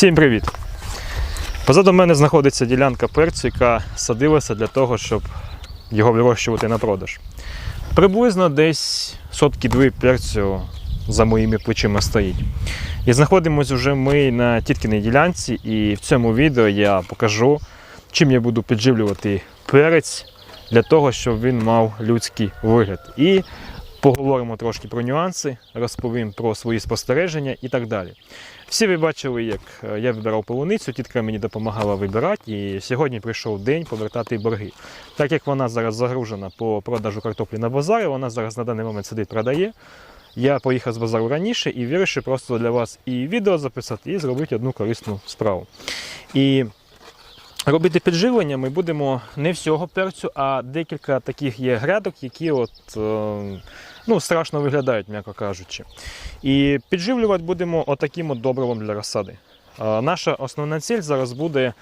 Всім привіт! Позаду мене знаходиться ділянка перцю, яка садилася для того, щоб його вирощувати на продаж. Приблизно десь сотки дві перцю за моїми плечима стоїть. І знаходимося вже ми на тіткіній ділянці, і в цьому відео я покажу, чим я буду підживлювати перець для того, щоб він мав людський вигляд. І поговоримо трошки про нюанси, розповім про свої спостереження і так далі. Всі ви бачили, як е, я вибирав полуницю, тітка мені допомагала вибирати, і сьогодні прийшов день повертати борги. Так як вона зараз загружена по продажу картоплі на базарі, вона зараз на даний момент сидить, продає. Я поїхав з базару раніше і вирішив просто для вас і відео записати, і зробити одну корисну справу. І робити підживлення ми будемо не всього перцю, а декілька таких є грядок, які от, е, ну, страшно виглядають, м'яко кажучи. І підживлювати будемо отаким от добривом для розсади. Е, Наша основна ціль зараз буде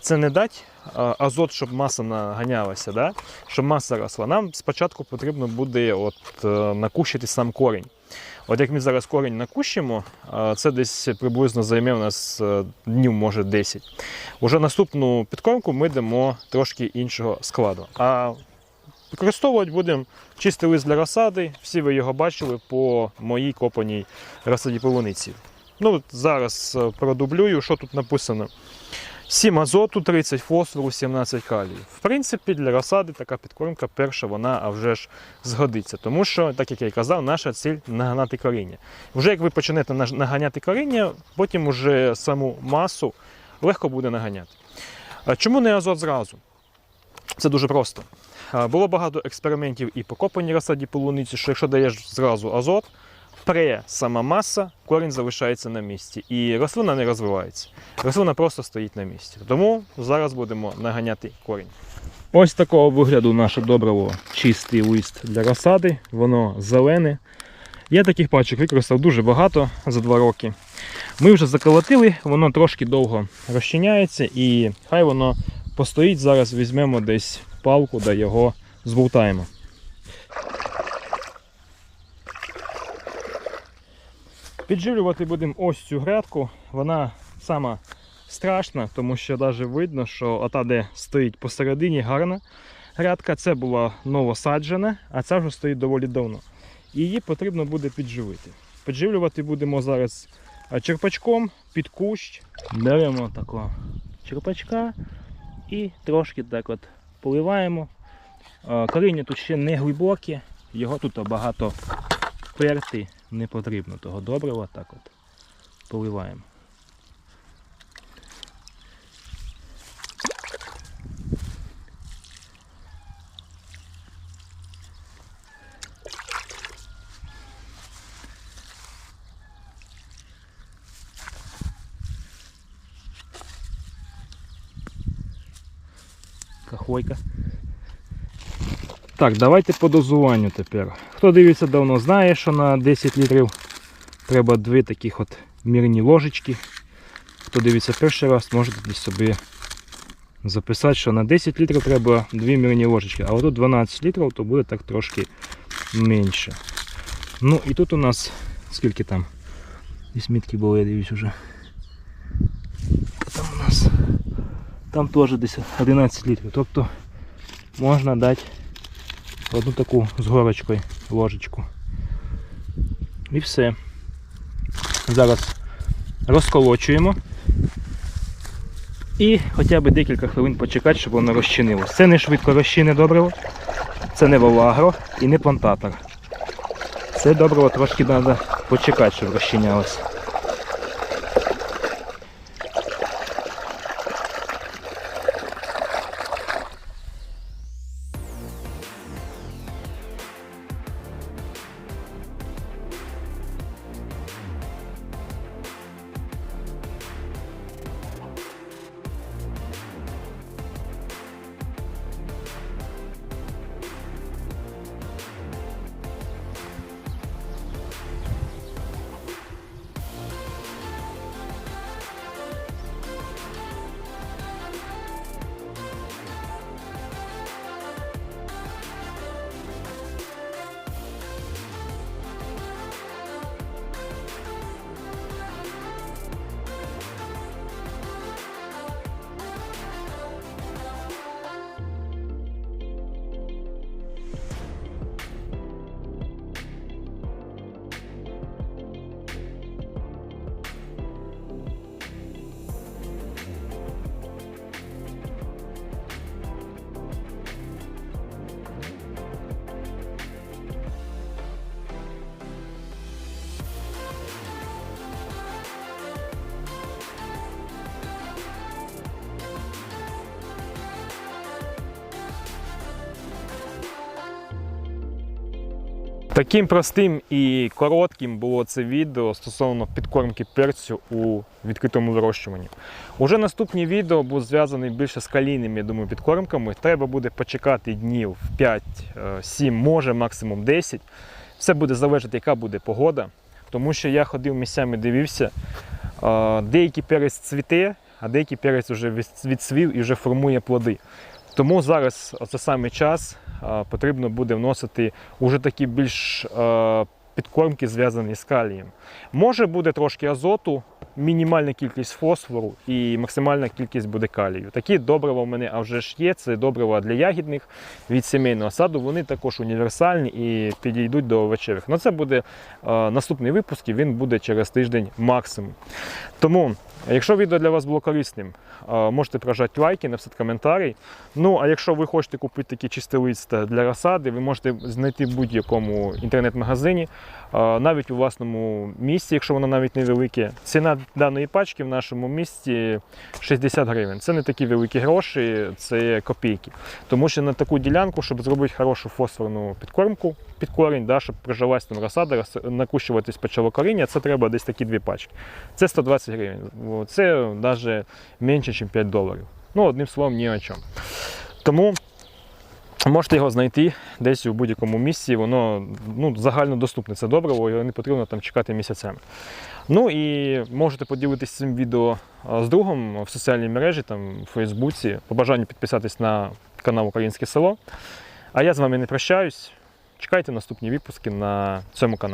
це не дати е, азот, щоб маса наганялася, да? щоб маса росла. Нам спочатку потрібно буде от, накущити сам корінь. От як ми зараз корінь накущимо, це десь приблизно займе у нас е, днів, може 10. Уже наступну підкормку ми дамо трошки іншого складу. А використовувати будемо чистий лист для розсади. Всі ви його бачили по моїй копаній розсаді полуниці. Ну, зараз е, продублюю, що тут написано. 7 азоту, 30 фосфору, 17 калію. В принципі, для розсади така підкормка перша, вона вже ж згодиться. Тому що, так як я і казав, наша ціль наганяти коріння. Вже як ви почнете наганяти коріння, потім уже саму масу легко буде наганяти. Чому не азот зразу? Це дуже просто. Було багато експериментів і по копаній розсаді полуниці, що якщо даєш зразу азот, пре сама маса, корінь залишається на місці. І рослина не розвивається. Рослина просто стоїть на місці. Тому зараз будемо наганяти корінь. Ось такого вигляду наше добриво чистий лист для розсади, воно зелене. Я таких пачок використав дуже багато за два роки. Ми вже заколотили, воно трошки довго розчиняється і хай воно постоїть. Зараз візьмемо десь палку да його зболтаємо. Підживлювати будемо ось цю грядку. Вона сама страшна, тому що навіть видно, що ота, де стоїть посередині, гарна грядка, це була новосаджена, а ця вже стоїть доволі давно. Її потрібно буде підживити. Підживлювати будемо зараз черпачком під кущ. Беремо такого черпачка і трошки так от поливаємо. Коріння тут ще не глибоке, його тут багато перти не потрібно, того добрива так от поливаємо. Кахойка. Так, давайте по дозуванню тепер. Хто дивиться давно, знає, що на 10 літрів треба дві таких от мірні ложечки. Хто дивиться перший раз, можете собі записати, що на 10 літрів треба дві мірні ложечки, а отут 12 літрів, то буде так трошки менше. Ну і тут у нас скільки там? Десь мітки були, я дивлюсь уже. Там у нас там теж десь 11 літрів. Тобто можна дати одну таку з горочкою ложечку. І все. Зараз розколочуємо. І хоча б декілька хвилин почекати, щоб воно розчинилося. Це не швидко розчине добриво, це не Волагро і не плантатор. Це добриво трошки треба почекати, щоб розчинялось. Таким простим і коротким було це відео стосовно підкормки перцю у відкритому вирощуванні. Уже наступні відео будуть зв'язані більше з калійними, я думаю, підкормками. Треба буде почекати днів 5-7, може максимум 10. Все буде залежати, яка буде погода. Тому що я ходив місцями, дивився, е, деякий перець цвіте, а деякий перець вже від- відцвів і вже формує плоди. Тому зараз це саме час е, потрібно буде вносити уже такі більш е, підкормки, зв'язані з калієм. Може буде трошки азоту, мінімальна кількість фосфору і максимальна кількість буде калію. Такі добрива в мене а вже ж є. Це добрива для ягідних від сімейного саду. Вони також універсальні і підійдуть до овочевих. Ну це буде е, наступний випуск, і він буде через тиждень максимум. Тому, якщо відео для вас було корисним, можете прожати лайки, написати коментарі. Ну, а якщо ви хочете купити такі чисті листа для розсади, ви можете знайти в будь-якому інтернет-магазині, навіть у власному місті, якщо воно навіть невелике. Ціна даної пачки в нашому місті 60 гривень. Це не такі великі гроші, це копійки. Тому що на таку ділянку, щоб зробити хорошу фосфорну підкормку під корінь, да, щоб прижилась там розсада, накущуватись почало коріння, це треба десь такі дві пачки. Це 120 гривень. Це навіть менше, ніж 5 доларів. Ну, одним словом, ні о чому. Тому можете його знайти десь у будь-якому місці. Воно ну, загально доступне. Це добриво, його не потрібно там чекати місяцями. Ну і можете поділитися цим відео з другом в соціальній мережі, там, в Фейсбуці. По бажанню підписатись на канал Українське село. А я з вами не прощаюсь. Чекайте наступні випуски на цьому каналі.